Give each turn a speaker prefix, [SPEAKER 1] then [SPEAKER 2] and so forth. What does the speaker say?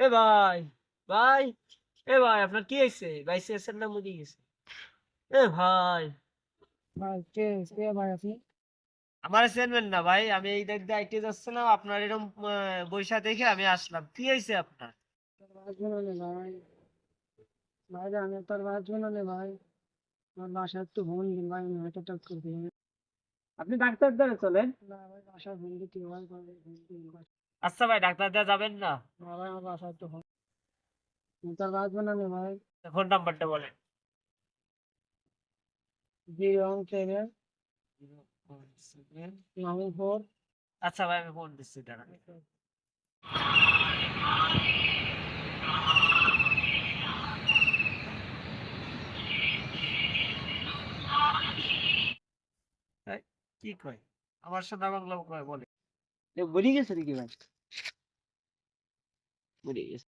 [SPEAKER 1] এ ভাই ভাই এ ভাই আপনার কি হয়েছে ভাই সিএসের নাম মুদি গেছে এ ভাই আমার চেনবেন না ভাই আমি এই দিয়ে আইটি যাচ্ছিলাম আপনার এরকম বৈশা দেখে আমি আসলাম কি হয়েছে আপনার
[SPEAKER 2] ভাই আমি তোর বাস ভাই আমার একটু ভুল দিন ভাই আমি হার্ট অ্যাটাক করে
[SPEAKER 1] আপনি ডাক্তার দ্বারা চলেন
[SPEAKER 2] না ভাই বাসা ভ্রমণ দিতে
[SPEAKER 1] আচ্ছা ভাই ডাক্তার দেয়া যাবেন না
[SPEAKER 2] আমার কাছে আছে তো
[SPEAKER 1] ফোন নাম্বারটা
[SPEAKER 2] বলে জি নং 705794
[SPEAKER 1] আচ্ছা ভাই আমি ফোন দিচ্ছি দাঁড়ান এই কি কই আমার সাথে আগলা কই বলে
[SPEAKER 2] এ বরি গেছে রে কি
[SPEAKER 1] ভাই Beleza.